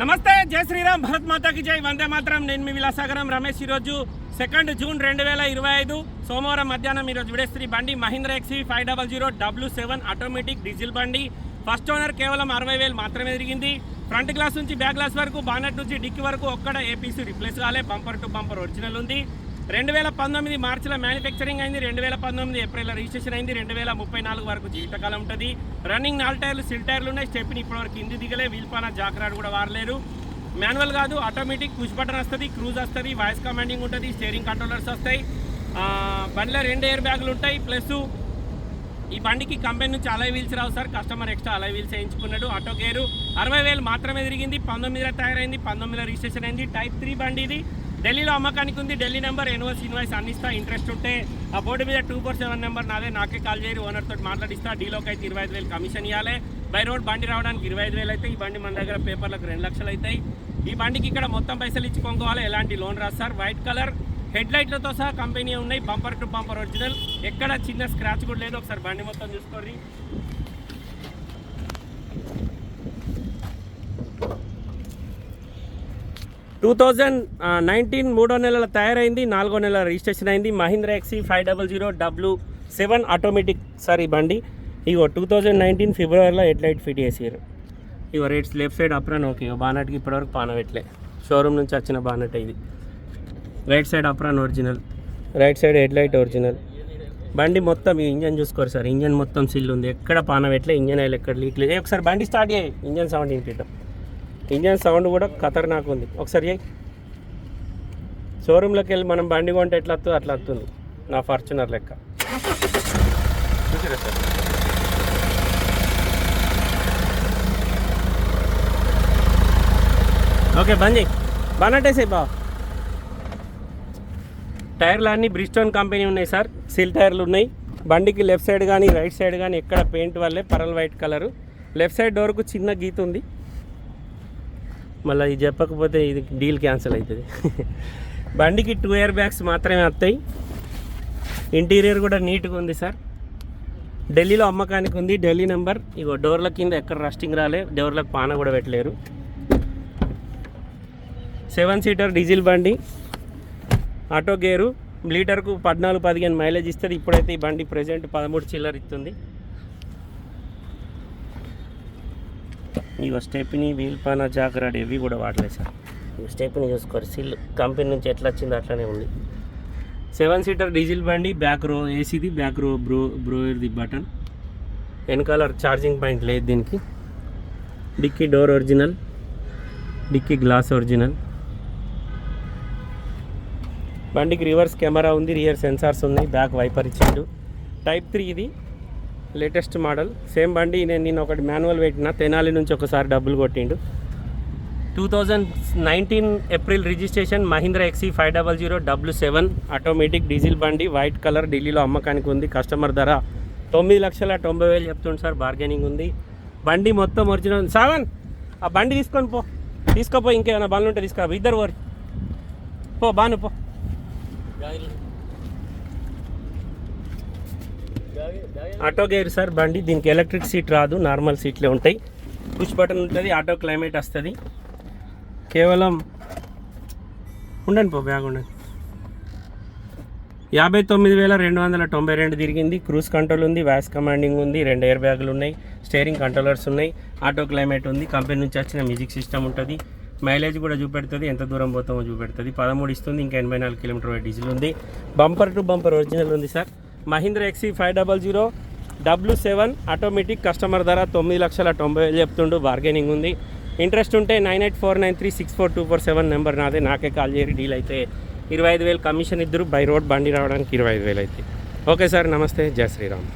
నమస్తే జై శ్రీరామ్ భరత్ మాతాకి జై. వందే మాత్రం. నేను మీ విలాసాగరం రమేష్ ఈరోజు సెకండ్ జూన్ రెండు వేల ఇరవై ఐదు సోమవారం మధ్యాహ్నం ఈరోజు విడేస్త్రీ బండి Mahindra XUV five double zero W seven automatic diesel బండి. ఫస్ట్ ఓనర్ కేవలం అరవై వేలు మాత్రమే తిరిగింది. ఫ్రంట్ గ్లాస్ నుంచి బ్యాక్ గ్లాస్ వరకు బానెట్ నుంచి డిక్కి వరకు ఒక్కడ ఏపీసీ రిప్లేస్ కాలే. బంపర్ టు బంపర్ ఒరిజినల్ ఉంది. రెండు వేల పంతొమ్మిది మార్చిలో మ్యానుఫ్యాక్చరింగ్ అయింది రెండు వేల పంతొమ్మిది ఏప్రిల్ రిజిస్ట్రేషన్ అయింది రెండు వేల ముప్పై నాలుగు వరకు జీవితకాలం ఉంటుంది. రన్నింగ్ నాలుగు టైర్లు సిల్ టైర్లు ఉన్నాయి స్టెప్ని ఇప్పటివరకు కింది దిగలే వీల్పాన జాకరాడు కూడా వారలేరు మాన్యువల్ కాదు ఆటోమేటిక్ పుష్ బటన్ వస్తుంది క్రూజ్ వస్తుంది వాయిస్ కమాండింగ్ ఉంటుంది స్టీరింగ్ కంట్రోలర్స్ వస్తాయి. బండిలో రెండు ఎయిర్ బ్యాగులు ఉంటాయి ప్లస్ ఈ బండికి కంపెనీ నుంచి అలై వీల్స్ రావు sir customer extra alloy wheels వేయించుకున్నాడు auto gear అరవై వేలు మాత్రమే తిరిగింది పంతొమ్మిదిలో తయారైంది పంతొమ్మిదిలో రిజిస్ట్రేషన్ అయింది టైప్ త్రీ బండి ఇది. ఢిల్లీలో అమ్మకానికి ఉంది. ఢిల్లీ నెంబర్ ఎన్ఓస్ ఇన్వాయిస్ అందిస్తా. ఇంట్రెస్ట్ ఉంటే ఆ బోర్డు మీద టూ ఫోర్ సెవెన్ నెంబర్ నాదే. నాకే కాల్ చేయరు. ఓనర్ తోటి మాట్లాడిస్తా. డీలోకి అయితే ఇరవై ఐదు వేలు కమిషన్ ఇవ్వాలి బై రోడ్ బండి రావడానికి ఇరవై ఐదు వేలు అయితే ఈ బండి మన దగ్గర పేపర్లకు రెండు లక్షలు అవుతాయి. ఈ బండికి ఇక్కడ మొత్తం పైసలు ఇచ్చి కొనుక్కోవాలి. ఎలాంటి లోన్ రాదు సార్. వైట్ కలర్ హెడ్ లైట్లతో సహా కంపెనీ ఉన్నాయి. బంపర్ టు బంపర్ ఒరిజినల్ ఎక్కడ చిన్న స్క్రాచ్ కూడా లేదు. ఒకసారి బండి మొత్తం చూసుకోండి టూ థౌజండ్ నైన్టీన్ మూడో నెలల తయారైంది నాలుగో నెలల రిజిస్ట్రేషన్ అయింది. Mahindra XUV five double zero W seven automatic sir ఈ బండి. ఇగో టూ థౌజండ్ నైన్టీన్ ఫిబ్రవరిలో హెడ్ లైట్ ఫిట్ చేసారు ఇగో రేట్స్ లెఫ్ట్ సైడ్ అప్రాన్ ఓకే ఇగో బానట్కి ఇప్పటివరకు పానవెట్లే. షోరూమ్ నుంచి వచ్చిన బానట్ ఇది. Right side apron original right side head light original బండి మొత్తం ఇంజన్ చూసుకోరు సార్. ఇంజన్ మొత్తం సిల్ ఉంది. ఎక్కడ పానవెట్లే ఇంజన్ ఆయిల్ ఎక్కడ లీక్ లేదు. ఒకసారి బండి స్టార్ట్ చేయి. ఇంజన్ సౌండ్ వినిపిద్దాం ఇంజన్ సౌండ్ కూడా ఖతర్నాక్ ఉంది. ఒకసారి షోరూంలోకి వెళ్ళి మనం బండి కొంటే ఎట్లా వస్తుందో అట్లా వస్తుంది. నా ఫార్చునర్ లెక్క. చూసారా సార్. ఓకే బంద్ చేయి బానట్టేసాయి బా టైర్లు అన్నీ బ్రిస్టోన్ కంపెనీ ఉన్నాయి సార్. సిల్ టైర్లు ఉన్నాయి. బండికి లెఫ్ట్ సైడ్ కానీ రైట్ సైడ్ కానీ ఎక్కడ పెయింట్ వల్లే pearl white colour. Left side డోర్కు చిన్న గీత ఉంది. మళ్ళీ ఇది చెప్పకపోతే ఇది డీల్ క్యాన్సిల్ అవుతుంది బండికి టూ ఇయర్ బ్యాగ్స్ మాత్రమే వస్తాయి. ఇంటీరియర్ కూడా నీట్గా ఉంది సార్. ఢిల్లీలో అమ్మకానికి ఉంది. ఢిల్లీ నెంబర్. ఇగో డోర్ల కింద ఎక్కడ రస్టింగ్ రాలే. డోర్లకు పాన కూడా పెట్టలేరు. సెవెన్ సీటర్ డీజిల్ బండి. Auto gear. లీటర్కు పద్నాలుగు పదిహేను మైలేజ్ ఇస్తుంది. ఇప్పుడైతే ఈ బండి ప్రజెంట్ పదమూడు చిల్లర ఇస్తుంది. ఇగో స్టెప్ని వీల్ పాన జాకరాడ్ ఇవి కూడా వాడలేదు సార్. ఇగో స్టెప్ని చూసుకోరు సిల్ కంపెనీ నుంచి ఎట్లా వచ్చిందో అట్లనే ఉంది. సెవెన్ సీటర్ డీజిల్ బండి బ్యాక్ రో ఏసీది బ్యాక్ రో బ్రో బ్రోయర్ది బటన్. వెనకాల ఛార్జింగ్ పాయింట్ లేదు దీనికి. Dickey door original dickey glass original. బండికి రివర్స్ కెమెరా ఉంది రియర్ సెన్సార్స్ ఉన్నాయి బ్యాక్ వైపర్ ఇచ్చిండు. టైప్ త్రీ ఇది. Latest model. సేమ్ బండి నేను నేను ఒకటి మాన్యువల్ పెట్టిన. తెనాలి నుంచి ఒకసారి డబ్బులు కొట్టిండు. Two thousand nineteen April registration Mahindra XUV five double zero W seven. Automatic diesel బండి వైట్ కలర్ ఢిల్లీలో అమ్మకానికి ఉంది. కస్టమర్ ధర తొమ్మిది లక్షల తొంభై వేలు చెప్తుంది సార్ బార్గెనింగ్ ఉంది. బండి మొత్తం ఒరిజినల్ సావన్ ఆ బండి తీసుకొని పో. తీసుకోపో ఇంకేమైనా బండ్లు ఉంటే తీసుకురా. ఇద్దరు ఓరి పో బాను పో. ఆటో గేర్ సార్ బండి దీనికి ఎలక్ట్రిక్ సీట్ రాదు నార్మల్ సీట్లే ఉంటాయి. పుష్ బటన్ ఉంటుంది ఆటో క్లైమేట్ వస్తుంది. కేవలం ఉండండి పో బ్యాగ్ ఉండండి. యాభై తొమ్మిది వేల రెండు వందల తొంభై రెండు తిరిగింది క్రూజ్ కంట్రోల్ ఉంది వ్యాస్ కమాండింగ్ ఉంది రెండు ఎయిర్ బ్యాగులు ఉన్నాయి స్టీరింగ్ కంట్రోలర్స్ ఉన్నాయి ఆటో క్లైమేట్ ఉంది కంపెనీ నుంచి వచ్చిన మ్యూజిక్ సిస్టమ్ ఉంటుంది మైలేజ్ కూడా చూపెడుతుంది ఎంత దూరం పోతామో చూపెడుతుంది పదమూడు ఇస్తుంది ఇంకా ఎనభై నాలుగు కిలోమీటర్ డీజిల్ ఉంది. బంపర్ టు బంపర్ ఒరిజినల్ ఉంది sir. Mahindra XUV five double zero W seven automatic customer ధర తొమ్మిది లక్షల తొంభై వేలు చెప్తుండు బార్గెనింగ్ ఉంది. ఇంట్రెస్ట్ ఉంటే nine eight four nine three six four two four seven number నాదే నాకే కాల్ చేయరు డీల్ అయితే. ఇరవై ఐదు వేలు కమిషన్ ఇద్దరు బై రోడ్ బండి రావడానికి ఇరవై ఐదు వేలు అయితే. ఓకే సార్ నమస్తే జయ శ్రీరామ్.